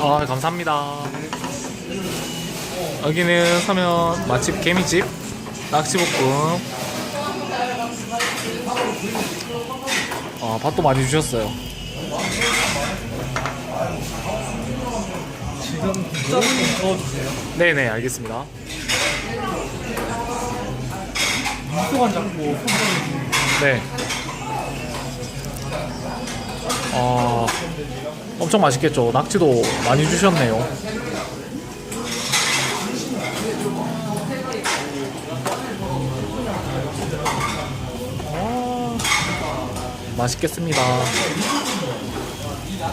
아, 감사합니다. 여기는 서면 맛집 개미집 낙지볶음. 아, 밥도 많이 주셨어요. 지금 국자 좀 넣어주세요. 네네, 알겠습니다. 미소간 잡고 네. 엄청 맛있겠죠. 낙지도 많이 주셨네요. 아, 맛있겠습니다.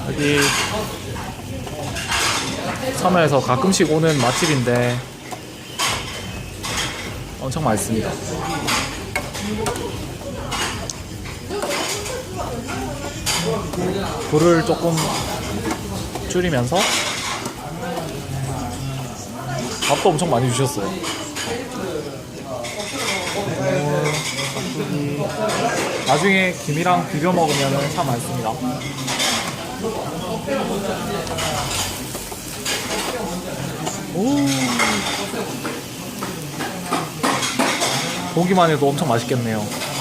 여기 섬에서 가끔씩 오는 맛집인데 엄청 맛있습니다. 불을 조금 줄이면서 밥도 엄청 많이 주셨어요. 나중에 김이랑 비벼 먹으면 참 맛있습니다. 오. 보기만 해도 엄청 맛있겠네요.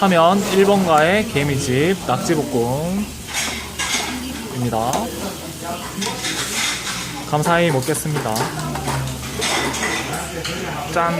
사면 1번가의 개미집 낙지볶음입니다. 감사히 먹겠습니다. 짠.